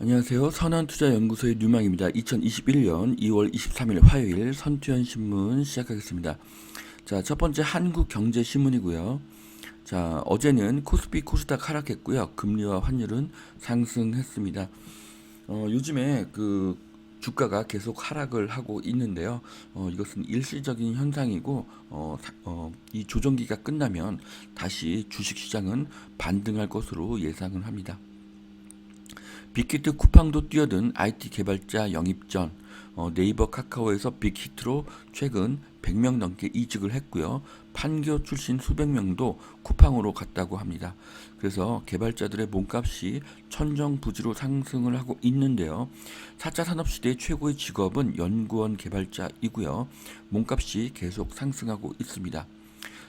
안녕하세요. 선한투자연구소의 뉴망입니다. 2021년 2월 23일 화요일 선투연 신문 시작하겠습니다. 자, 첫 번째 한국경제신문이고요. 자, 어제는 코스피 코스닥 하락했고요. 금리와 환율은 상승했습니다. 어, 요즘에 그 주가가 계속 하락을 하고 있는데요. 어, 이것은 일시적인 현상이고 어, 사- 어, 이 조정기가 끝나면 다시 주식시장은 반등할 것으로 예상을 합니다. 빅히트 쿠팡도 뛰어든 IT 개발자 영입 전, 어, 네이버 카카오에서 빅히트로 최근 100명 넘게 이직을 했고요. 판교 출신 수백 명도 쿠팡으로 갔다고 합니다. 그래서 개발자들의 몸값이 천정부지로 상승을 하고 있는데요. 4차 산업시대의 최고의 직업은 연구원 개발자이고요. 몸값이 계속 상승하고 있습니다.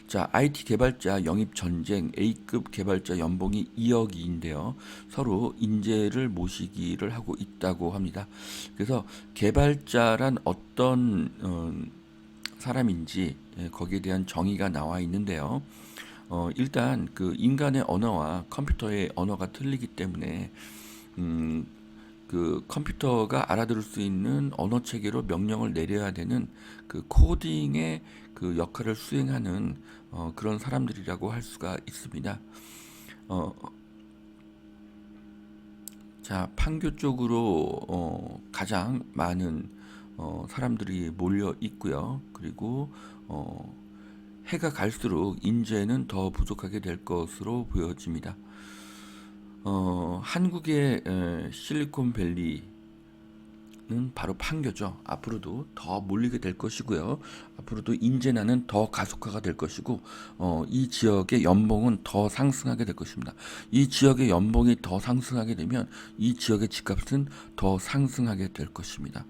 자, IT 개발자 영입 전쟁 A급 개발자 연봉이 2억인데요. 서로 인재를 모시기를 하고 있다고 합니다. 그래서 개발자란 어떤 어, 사람인지 예, 거기에 대한 정의가 나와 있는데요. 어, 일단 그 인간의 언어와 컴퓨터의 언어가 틀리기 때문에 음, 그 컴퓨터가 알아들을 수 있는 언어 체계로 명령을 내려야 되는 그 코딩의 그 역할을 수행하는 어, 그런 사람들이라고 할 수가 있습니다. 어, 자, 판교 쪽으로 어, 가장 많은 어, 사람들이 몰려 있고요. 그리고 어, 해가 갈수록 인재는 더 부족하게 될 것으로 보여집니다. 어, 한국의 에, 실리콘밸리 는 바로 판교죠. 앞으로도 더 몰리게 될 것이고요. 앞으로도 인재난은 더 가속화가 될 것이고, 어, 이 지역의 연봉은 더 상승하게 될 것입니다. 이 지역의 연봉이 더 상승하게 되면 이 지역의 집값은 더 상승하게 될 것입니다.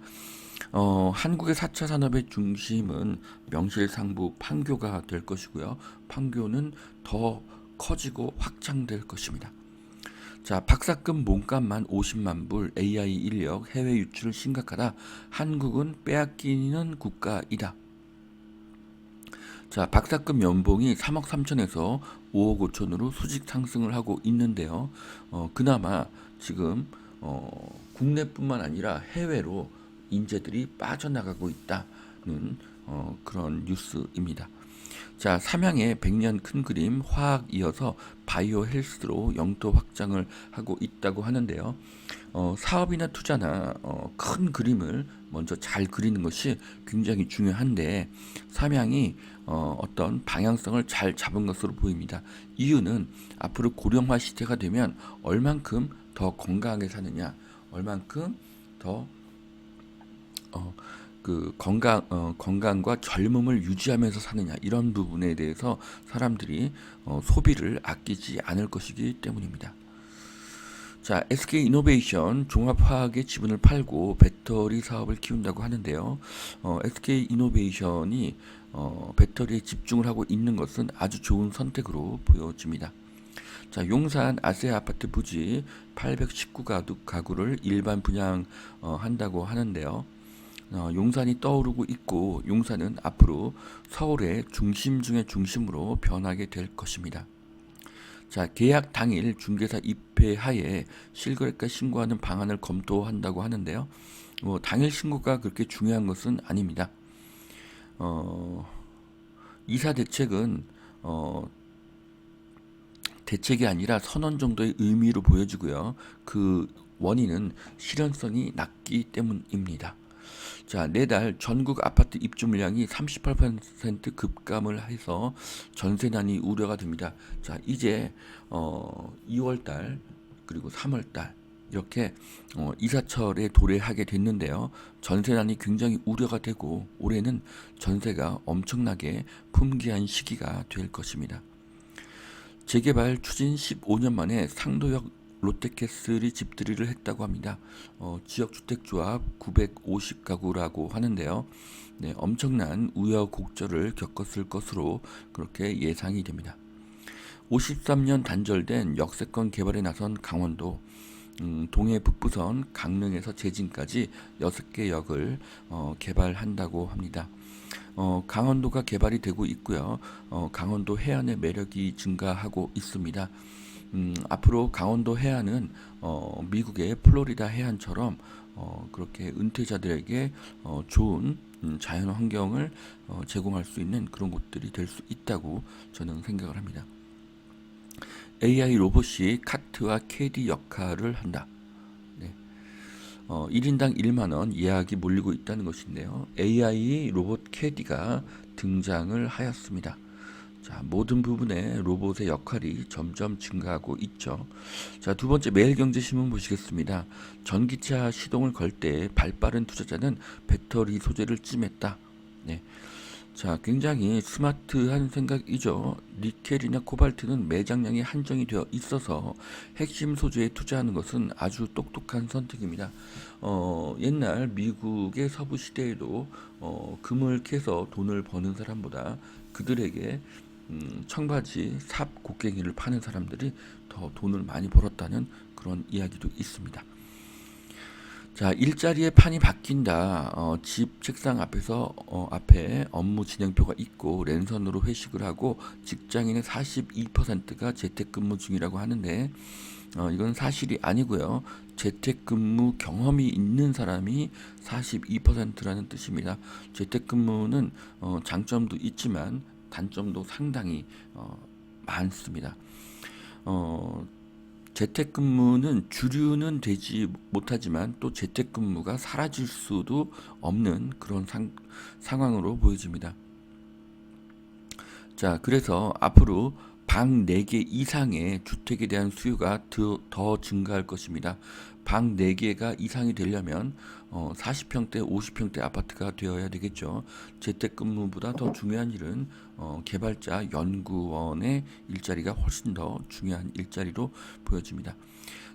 어, 한국의 4차 산업의 중심은 명실상부 판교가 될 것이고요. 판교는 더 커지고 확장될 것입니다. 자, 박사급 몸값만 50만 불, AI 인력, 해외 유출 심각하다. 한국은 빼앗기는 국가이다. 자, 박사급 연봉이 3억 3천에서 5억 5천으로 수직 상승을 하고 있는데요. 어, 그나마 지금 어, 국내뿐만 아니라 해외로 인재들이 빠져나가고 있다는 어, 그런 뉴스입니다. 자, 삼양의 100년 큰 그림 화학 이어서 바이오 헬스로 영토 확장을 하고 있다고 하는데요. 어, 사업이나 투자나 어, 큰 그림을 먼저 잘 그리는 것이 굉장히 중요한데 삼양이 어, 어떤 방향성을 잘 잡은 것으로 보입니다. 이유는 앞으로 고령화 시대가 되면 얼만큼 더 건강하게 사느냐, 얼만큼 더 어, 그 건강 어, 건강과 젊음을 유지하면서 사느냐 이런 부분에 대해서 사람들이 어, 소비를 아끼지 않을 것이기 때문입니다. 자, SK 이노베이션 종합화학의 지분을 팔고 배터리 사업을 키운다고 하는데요. 어, SK 이노베이션이 어, 배터리에 집중을 하고 있는 것은 아주 좋은 선택으로 보여집니다. 자, 용산 아세아 아파트 부지 819가구를 일반 분양한다고 하는데요. 어, 용산이 떠오르고 있고 용산은 앞으로 서울의 중심 중의 중심으로 변하게 될 것입니다. 자, 계약 당일 중개사 입회 하에 실거래가 신고하는 방안을 검토한다고 하는데요. 뭐 당일 신고가 그렇게 중요한 것은 아닙니다. 어, 이사 대책은 어, 대책이 아니라 선언 정도의 의미로 보여지고요. 그 원인은 실현성이 낮기 때문입니다. 자, 내달 전국 아파트 입주 물량이 38% 급감을 해서 전세난이 우려가 됩니다. 자, 이제 어 2월 달 그리고 3월 달 이렇게 어, 이사철에 도래하게 됐는데요. 전세난이 굉장히 우려가 되고 올해는 전세가 엄청나게 품귀한 시기가 될 것입니다. 재개발 추진 15년 만에 상도역 롯데캐슬이 집들이를 했다고 합니다. 어, 지역주택조합 950가구라고 하는데요. 네, 엄청난 우여곡절을 겪었을 것으로 그렇게 예상이 됩니다. 53년 단절된 역세권 개발에 나선 강원도 음, 동해 북부선 강릉에서 제진까지 6개 역을 어, 개발한다고 합니다. 어, 강원도가 개발이 되고 있고요. 어, 강원도 해안의 매력이 증가하고 있습니다. 음, 앞으로 강원도 해안은 어, 미국의 플로리다 해안처럼 어, 그렇게 은퇴자들에게 어, 좋은 음, 자연 환경을 어, 제공할 수 있는 그런 곳들이 될 수 있다고 저는 생각을 합니다. AI 로봇이 카트와 캐디 역할을 한다. 네. 어, 1인당 1만 원 예약이 몰리고 있다는 것인데요. AI 로봇 캐디가 등장을 하였습니다. 자, 모든 부분에 로봇의 역할이 점점 증가하고 있죠. 자, 두 번째 매일경제신문 보시겠습니다. 전기차 시동을 걸 때 발빠른 투자자는 배터리 소재를 찜했다. 네. 자, 굉장히 스마트한 생각이죠. 니켈이나 코발트는 매장량이 한정이 되어 있어서 핵심 소재에 투자하는 것은 아주 똑똑한 선택입니다. 어, 옛날 미국의 서부 시대에도 어, 금을 캐서 돈을 버는 사람보다 그들에게 음, 청바지 삽 곡괭이를 파는 사람들이 더 돈을 많이 벌었다는 그런 이야기도 있습니다. 자, 일자리의 판이 바뀐다. 어, 집 책상 앞에서 어, 앞에 업무 진행표가 있고 랜선으로 회식을 하고 직장인의 42%가 재택근무 중이라고 하는데 어, 이건 사실이 아니고요. 재택근무 경험이 있는 사람이 42%라는 뜻입니다. 재택근무는 어, 장점도 있지만 단점도 상당히 어, 많습니다. 어, 재택근무는 주류는 되지 못하지만 또 재택근무가 사라질 수도 없는 그런 상, 상황으로 보여집니다. 자, 그래서 앞으로 방 4개 이상의 주택에 대한 수요가 더, 더 증가할 것입니다. 방 4개가 이상이 되려면 어, 40평대, 50평대 아파트가 되어야 되겠죠. 재택근무보다 더 중요한 일은 어, 개발자, 연구원의 일자리가 훨씬 더 중요한 일자리로 보여집니다.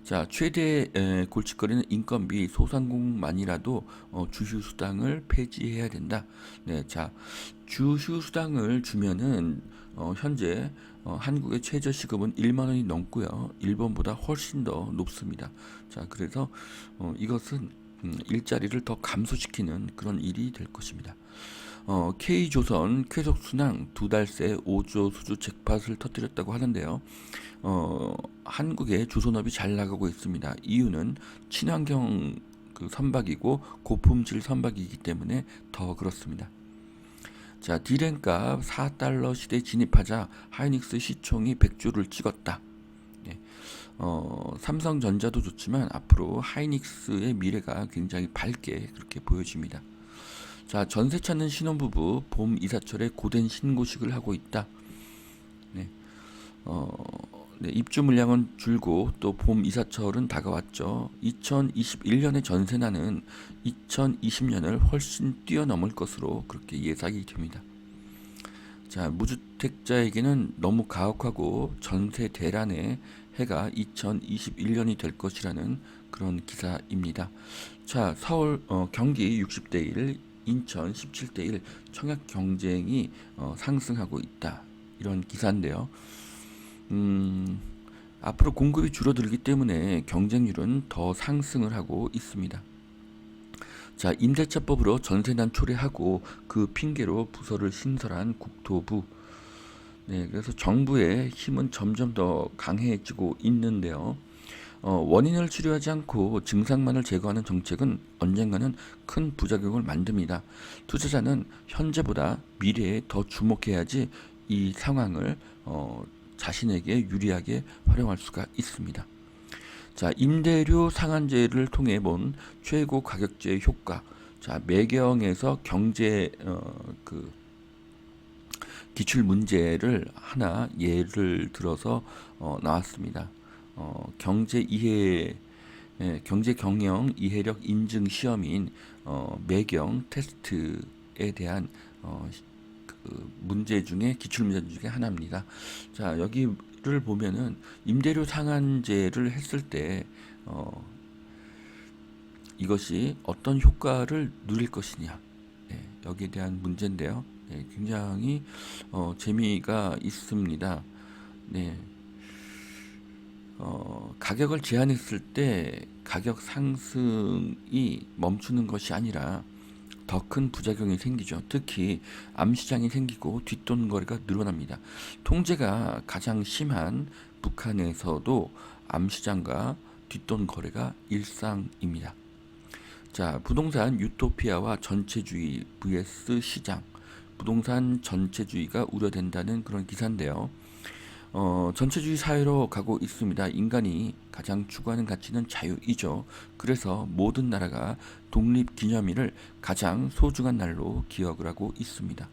자, 최대 에, 골칫거리는 인건비 소상공만이라도 어, 주휴 수당을 폐지해야 된다. 네, 자, 주휴 수당을 주면은 어, 현재 어, 한국의 최저 시급은 1만 원이 넘고요. 일본보다 훨씬 더 높습니다. 자, 그래서 어, 이것은 음, 일자리를 더 감소시키는 그런 일이 될 것입니다. 어, K조선 쾌속순항 두 달 새 5조 수주 잭팟을 터뜨렸다고 하는데요. 어, 한국의 조선업이 잘 나가고 있습니다. 이유는 친환경 그 선박이고 고품질 선박이기 때문에 더 그렇습니다. 자, 디램값 4달러 시대에 진입하자 하이닉스 시총이 100조를 찍었다. 네. 어, 삼성전자도 좋지만 앞으로 하이닉스의 미래가 굉장히 밝게 그렇게 보여집니다. 자, 전세 찾는 신혼부부 봄 이사철에 고된 신고식을 하고 있다. 네. 어, 네, 입주 물량은 줄고 또 봄 이사철은 다가왔죠. 2021년의 전세난은 2020년을 훨씬 뛰어넘을 것으로 그렇게 예상이 됩니다. 자, 무주택자에게는 너무 가혹하고 전세 대란의 해가 2021년이 될 것이라는 그런 기사입니다. 자, 서울 어, 경기 60대 1, 인천 17대 1 청약 경쟁이 어, 상승하고 있다. 이런 기사인데요. 음, 앞으로 공급이 줄어들기 때문에 경쟁률은 더 상승을 하고 있습니다. 자, 임대차법으로 전세난 초래하고 그 핑계로 부서를 신설한 국토부. 네, 그래서 정부의 힘은 점점 더 강해지고 있는데요. 어, 원인을 치료하지 않고 증상만을 제거하는 정책은 언젠가는 큰 부작용을 만듭니다. 투자자는 현재보다 미래에 더 주목해야지 이 상황을 어, 자신에게 유리하게 활용할 수가 있습니다. 자, 임대료 상한제를 통해 본 최고 가격제의 효과. 자, 매경에서 경제 어, 그 기출 문제를 하나 예를 들어서 어, 나왔습니다. 어, 경제 이해 예, 경제 경영 이해력 인증 시험인 어, 매경 테스트에 대한 어, 그 문제 중에 기출 문제 중에 하나입니다. 자 여기를 보면은 임대료 상한제를 했을 때 어, 이것이 어떤 효과를 누릴 것이냐 네, 여기에 대한 문제인데요. 네, 굉장히 어, 재미가 있습니다. 네. 어, 가격을 제한했을 때 가격 상승이 멈추는 것이 아니라 더 큰 부작용이 생기죠. 특히 암시장이 생기고 뒷돈 거래가 늘어납니다. 통제가 가장 심한 북한에서도 암시장과 뒷돈 거래가 일상입니다. 자, 부동산 유토피아와 전체주의 vs 시장. 부동산 전체주의가 우려된다는 그런 기사인데요. 어, 전체주의 사회로 가고 있습니다. 인간이 가장 추구하는 가치는 자유이죠. 그래서 모든 나라가 독립 기념일을 가장 소중한 날로 기억을 하고 있습니다.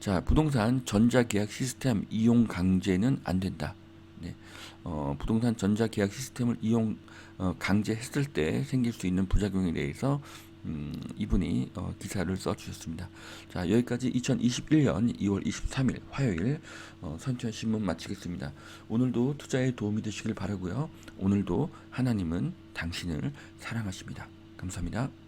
자, 부동산 전자계약 시스템 이용 강제는 안 된다. 네. 어, 부동산 전자계약 시스템을 이용 어, 강제했을 때 생길 수 있는 부작용에 대해서 음, 이분이 어, 기사를 써주셨습니다. 자 여기까지 2021년 2월 23일 화요일 어, 선천 신문 마치겠습니다. 오늘도 투자에 도움이 되시길 바라고요. 오늘도 하나님은 당신을 사랑하십니다. 감사합니다.